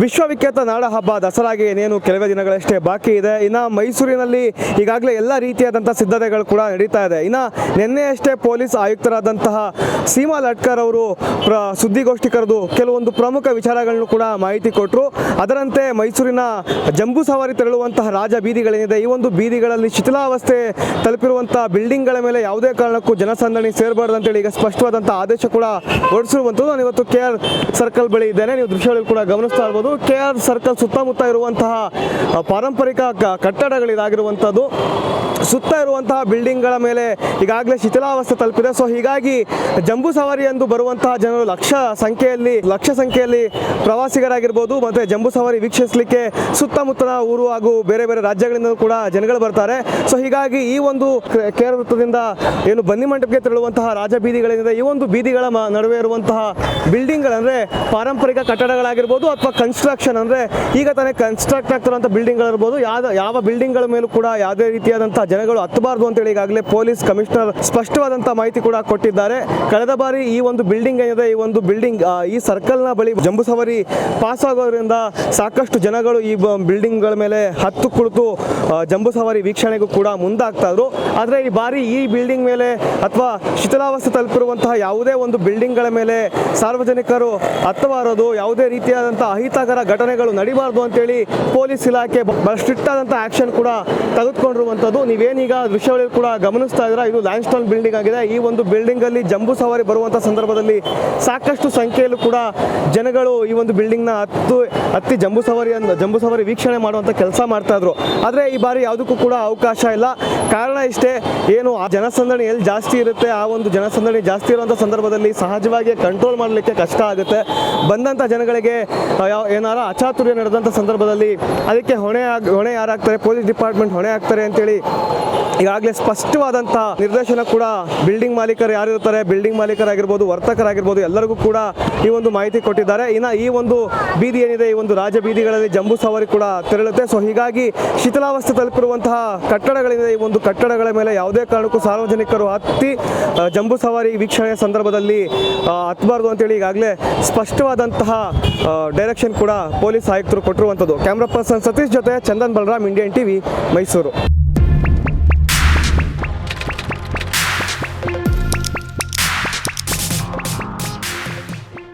ವಿಶ್ವವಿಖ್ಯಾತ ನಾಡ ಹಬ್ಬ ದಸರಾಗೆ ಇನ್ನೇನು ಕೆಲವೇ ದಿನಗಳಷ್ಟೇ ಬಾಕಿ ಇದೆ. ಇನ್ನು ಮೈಸೂರಿನಲ್ಲಿ ಈಗಾಗಲೇ ಎಲ್ಲ ರೀತಿಯಾದಂಥ ಸಿದ್ಧತೆಗಳು ಕೂಡ ನಡೀತಾ ಇದೆ. ಇನ್ನು ನಿನ್ನೆಯಷ್ಟೇ ಪೊಲೀಸ್ ಆಯುಕ್ತರಾದಂತಹ ಸೀಮಾ ಲಟ್ಕರ್ ಅವರು ಪ್ರ ಸುದ್ದಿಗೋಷ್ಠಿ ಕರೆದು ಕೆಲವೊಂದು ಪ್ರಮುಖ ವಿಚಾರಗಳನ್ನು ಕೂಡ ಮಾಹಿತಿ ಕೊಟ್ಟರು ಅದರಂತೆ ಮೈಸೂರಿನ ಜಂಬೂ ಸವಾರಿ ತೆರಳುವಂತಹ ರಾಜ ಬೀದಿಗಳೇನಿದೆ, ಈ ಒಂದು ಬೀದಿಗಳಲ್ಲಿ ಶಿಥಿಲಾವಸ್ಥೆ ತಲುಪಿರುವಂತಹ ಬಿಲ್ಡಿಂಗ್ಗಳ ಮೇಲೆ ಯಾವುದೇ ಕಾರಣಕ್ಕೂ ಜನಸಂದಣಿ ಸೇರಬಾರ್ದು ಅಂತೇಳಿ ಈಗ ಸ್ಪಷ್ಟವಾದಂಥ ಆದೇಶ ಕೂಡ ಹೊರಡಿಸಿರುವಂಥದ್ದು. ನಾನು ಇವತ್ತು ಕೆ ಸರ್ಕಲ್ ಬಳಿ ಇದ್ದೇನೆ. ನೀವು ದೃಶ್ಯಗಳಲ್ಲಿ ಕೂಡ ಗಮನಿಸ್ತಾ ಇರ್ಬೋದು. ಕೆ ಆರ್ ಸರ್ಕಲ್ ಸುತ್ತಮುತ್ತ ಇರುವಂತಹ ಪಾರಂಪರಿಕ ಕಟ್ಟಡಗಳಿದಾಗಿರುವಂಥದ್ದು. ಸುತ್ತ ಇರುವಂತಹ ಬಿಲ್ಡಿಂಗ್ಗಳ ಮೇಲೆ ಈಗಾಗಲೇ ಶಿಥಿಲಾವಸ್ಥೆ ತಲುಪಿದೆ. ಸೊ ಹೀಗಾಗಿ ಜಂಬೂ ಸವಾರಿ ಎಂದು ಬರುವಂತಹ ಜನರು ಲಕ್ಷ ಸಂಖ್ಯೆಯಲ್ಲಿ ಲಕ್ಷ ಸಂಖ್ಯೆಯಲ್ಲಿ ಪ್ರವಾಸಿಗರಾಗಿರ್ಬೋದು ಮತ್ತು ಜಂಬೂ ಸವಾರಿ ವೀಕ್ಷಿಸಲಿಕ್ಕೆ ಸುತ್ತಮುತ್ತಲ ಊರು ಹಾಗೂ ಬೇರೆ ಬೇರೆ ರಾಜ್ಯಗಳಿಂದ ಕೂಡ ಜನಗಳು ಬರ್ತಾರೆ. ಸೊ ಹೀಗಾಗಿ ಈ ಒಂದು ಕೆ- ಕೇರಳ ವೃತ್ತದಿಂದ ಏನು ಬನ್ನಿ ಮಂಟಪಕ್ಕೆ ತೆರಳುವಂತಹ ರಾಜ ಬೀದಿಗಳೇನಿದೆ ಈ ಒಂದು ಬೀದಿಗಳ ನಡುವೆ ಇರುವಂತಹ ಬಿಲ್ಡಿಂಗ್ಗಳಂದ್ರೆ ಪಾರಂಪರಿಕ ಕಟ್ಟಡಗಳಾಗಿರ್ಬೋದು ಅಥವಾ ಕನ್ಸ್ಟ್ರಕ್ಷನ್ ಅಂದ್ರೆ ಈಗ ತಾನೇ ಕನ್ಸ್ಟ್ರಕ್ಟ್ ಆಗ್ತಿರುವಂಥ ಬಿಲ್ಡಿಂಗ್ಗಳಿರ್ಬೋದು ಯಾವ ಯಾವ ಬಿಲ್ಡಿಂಗ್ಗಳ ಮೇಲೂ ಕೂಡ ಯಾವುದೇ ರೀತಿಯಾದಂತಹ ಜನಗಳು ಅಂತ ಹೇಳಿ ಈಗಾಗಲೇ ಪೊಲೀಸ್ ಕಮಿಷನರ್ ಸ್ಪಷ್ಟವಾದಂತ ಮಾಹಿತಿ ಕೂಡ ಕೊಟ್ಟಿದ್ದಾರೆ. ಕಳೆದ ಬಾರಿ ಈ ಒಂದು ಬಿಲ್ಡಿಂಗ್ ಏನಿದೆ, ಈ ಒಂದು ಬಿಲ್ಡಿಂಗ್ ಈ ಸರ್ಕಲ್ನ ಬಳಿ ಜಂಬೂ ಸವಾರಿ ಪಾಸ್ ಆಗೋದ್ರಿಂದ ಸಾಕಷ್ಟು ಜನಗಳು ಈ ಬಿಲ್ಡಿಂಗ್ಗಳ ಮೇಲೆ ಹತ್ತು ಕುಳಿತು ಜಂಬೂ ಸವಾರಿ ವೀಕ್ಷಣೆಗೂ ಕೂಡ ಮುಂದಾಗ್ತಾ ಇದ್ರು. ಆದರೆ ಈ ಬಾರಿ ಈ ಬಿಲ್ಡಿಂಗ್ ಮೇಲೆ ಅಥವಾ ಶಿಥಿಲಾವಸ್ಥೆ ತಲುಪಿರುವಂತಹ ಯಾವುದೇ ಒಂದು ಬಿಲ್ಡಿಂಗ್ಗಳ ಮೇಲೆ ಸಾರ್ವಜನಿಕರು ಹತ್ತಬಾರದು, ಯಾವುದೇ ರೀತಿಯಾದಂತಹ ಅಹಿತಕರ ಘಟನೆಗಳು ನಡಿಬಾರ್ದು ಅಂತೇಳಿ ಪೊಲೀಸ್ ಇಲಾಖೆ ಬಹಳ ಸ್ಟ್ರಿಕ್ಟ್ ಆದಂಥ ಆಕ್ಷನ್ ಕೂಡ ತೆಗೆದುಕೊಂಡಿರುವಂಥದ್ದು ನೀವೇನೀಗ ವಿಷಯಗಳು ಕೂಡ ಗಮನಿಸ್ತಾ ಇದ್ದೀರಾ? ಇದು ಲ್ಯಾಂಡ್ಸ್ಟೋನ್ ಬಿಲ್ಡಿಂಗ್ ಆಗಿದೆ. ಈ ಒಂದು ಬಿಲ್ಡಿಂಗ್ ಅಲ್ಲಿ ಜಂಬೂ ಸವಾರಿ ಬರುವಂಥ ಸಂದರ್ಭದಲ್ಲಿ ಸಾಕಷ್ಟು ಸಂಖ್ಯೆಯಲ್ಲೂ ಕೂಡ ಜನಗಳು ಈ ಒಂದು ಬಿಲ್ಡಿಂಗ್ನ ಹತ್ತು, ಹತ್ತಿ ಜಂಬೂ ಸವಾರಿಯನ್ನು ಜಂಬೂ ಸವಾರಿ ವೀಕ್ಷಣೆ ಮಾಡುವಂಥ ಕೆಲಸ ಮಾಡ್ತಾ ಇದ್ರು. ಆದರೆ ಈ ಬಾರಿ ಯಾವುದಕ್ಕೂ ಕೂಡ ಅವಕಾಶ ಇಲ್ಲ. ಕಾರಣ ಇಷ್ಟೇ, ಏನು ಆ ಜನಸಂದಣಿ ಎಲ್ಲಿ ಜಾಸ್ತಿ ಇರುತ್ತೆ, ಆ ಒಂದು ಜನಸಂದಣಿ ಜಾಸ್ತಿ ಇರುವಂಥ ಸಂದರ್ಭದಲ್ಲಿ ಸಹಜವಾಗಿ ಕಂಟ್ರೋಲ್ ಮಾಡಲಿಕ್ಕೆ ಕಷ್ಟ ಆಗುತ್ತೆ. ಬಂದಂಥ ಜನಗಳಿಗೆ ಏನಾರ ಅಚಾತುರ್ಯ ನಡೆದಂಥ ಸಂದರ್ಭದಲ್ಲಿ ಅದಕ್ಕೆ ಹೊಣೆ ಆಗಿ ಹೊಣೆ ಯಾರಾಗ್ತಾರೆ? ಪೊಲೀಸ್ ಡಿಪಾರ್ಟ್ಮೆಂಟ್ ಹೊಣೆ ಆಗ್ತಾರೆ ಅಂತೇಳಿ ಈಗಾಗಲೇ ಸ್ಪಷ್ಟವಾದಂಥ ನಿರ್ದೇಶನ ಕೂಡ ಬಿಲ್ಡಿಂಗ್ ಮಾಲೀಕರು ಯಾರು ಇರ್ತಾರೆ? ಬಿಲ್ಡಿಂಗ್ ಮಾಲೀಕರಾಗಿರ್ಬೋದು, ವರ್ತಕರಾಗಿರ್ಬೋದು, ಎಲ್ಲರಿಗೂ ಕೂಡ ಈ ಒಂದು ಮಾಹಿತಿ ಕೊಟ್ಟಿದ್ದಾರೆ. ಇನ್ನು ಈ ಒಂದು ಬೀದಿ ಏನಿದೆ, ಈ ಒಂದು ರಾಜ ಬೀದಿಗಳಲ್ಲಿ ಜಂಬೂ ಸವಾರಿ ಕೂಡ ತೆರಳುತ್ತೆ. ಸೊ ಹೀಗಾಗಿ ಶಿಥಿಲಾವಸ್ಥೆ ತಲುಪಿರುವಂತಹ ಕಟ್ಟಡಗಳಿದೆ. ಈ ಒಂದು ಕಟ್ಟಡಗಳ ಮೇಲೆ ಯಾವುದೇ ಕಾರಣಕ್ಕೂ ಸಾರ್ವಜನಿಕರು ಹತ್ತಿ ಜಂಬೂ ಸವಾರಿ ವೀಕ್ಷಣೆಯ ಸಂದರ್ಭದಲ್ಲಿ ಹತ್ತಬಾರ್ದು ಅಂತೇಳಿ ಈಗಾಗಲೇ ಸ್ಪಷ್ಟವಾದಂತಹ ಡೈರೆಕ್ಷನ್ ಕೂಡ ಪೊಲೀಸ್ ಆಯುಕ್ತರು ಕೊಟ್ಟಿರುವಂಥದ್ದು. ಕ್ಯಾಮ್ರಾ ಪರ್ಸನ್ ಸತೀಶ್ ಜೊತೆ ಚಂದನ್ ಬಲರಾಮ್ ಇಂಡಿಯನ್ ಟಿವಿ ಮೈಸೂರು